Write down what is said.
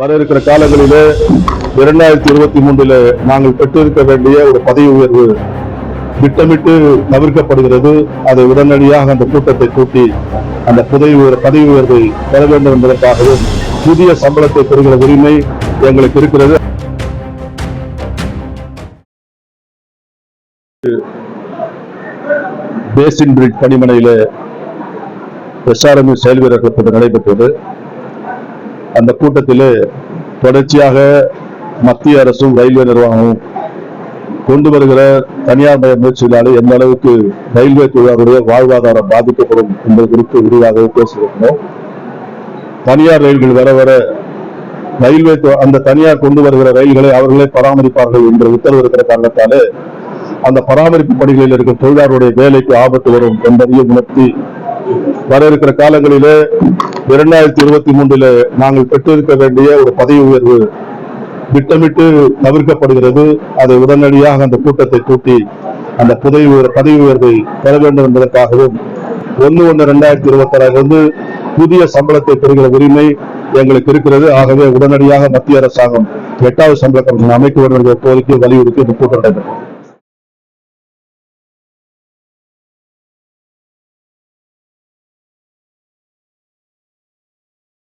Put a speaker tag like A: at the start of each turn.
A: வர இருக்கிற காலங்களிலே இரண்டாயிரத்தி இருபத்தி மூன்றில் நாங்கள் பெற்றிருக்க வேண்டிய ஒரு பதவி உயர்வு திட்டமிட்டு தவிர்க்கப்படுகிறது. அதை உடனடியாக அந்த கூட்டத்தை கூட்டி அந்த பதவி உயர்- பதவி உயர்வை பெற வேண்டும் என்பதற்காகவும் புதிய சம்பளத்தை பெறுகிற உரிமை எங்களுக்கு இருக்கிறது. பேசின் பிரிட் பணிமனையில் எஸ்ஆர்எம் செயல் வீரர்கள் நடைபெற்றது. அந்த கூட்டத்திலே தொடர்ச்சியாக மத்திய அரசும் ரயில்வே நிர்வாகமும் கொண்டு வருகிற தனியார் மய முயற்சிகளாலே எந்த அளவுக்கு ரயில்வே தொழிலாளருடைய வாழ்வாதாரம் பாதிக்கப்படும் என்பது குறித்து விரிவாக பேசியிருக்கிறோம். தனியார் ரயில்கள் வர வர ரயில்வே அந்த தனியார் கொண்டு வருகிற ரயில்களை அவர்களே பராமரிப்பார்கள் என்ற உத்தரவு இருக்கிற காரணத்தாலே அந்த பராமரிப்பு பணிகளில் இருக்கும் தொழிலாளருடைய வேலைக்கு ஆபத்து வரும் என்பதையும் உணர்த்தி வர இருக்கிற காலங்களிலே இரண்டாயிரத்தி இருபத்தி மூன்றில் நாங்கள் பெற்றிருக்க வேண்டிய ஒரு பதவி உயர்வு திட்டமிட்டு தவிர்க்கப்படுகிறது. அதை உடனடியாக அந்த கூட்டத்தை கூட்டி அந்த புதவி உயர்- பதவி உயர்வை பெற வேண்டும் என்பதற்காகவும் ஒன்று ஒன்று ரெண்டாயிரத்தி இருபத்தி ஆறிலிருந்து புதிய சம்பளத்தை பெறுகிற உரிமை எங்களுக்கு இருக்கிறது. ஆகவே உடனடியாக மத்திய அரசாங்கம் எட்டாவது சம்பள கமிஷன் அமைக்க வேண்டும் என்ற கோரிக்கையை வலியுறுத்தி இந்த கூட்டம் நடைபெற்றது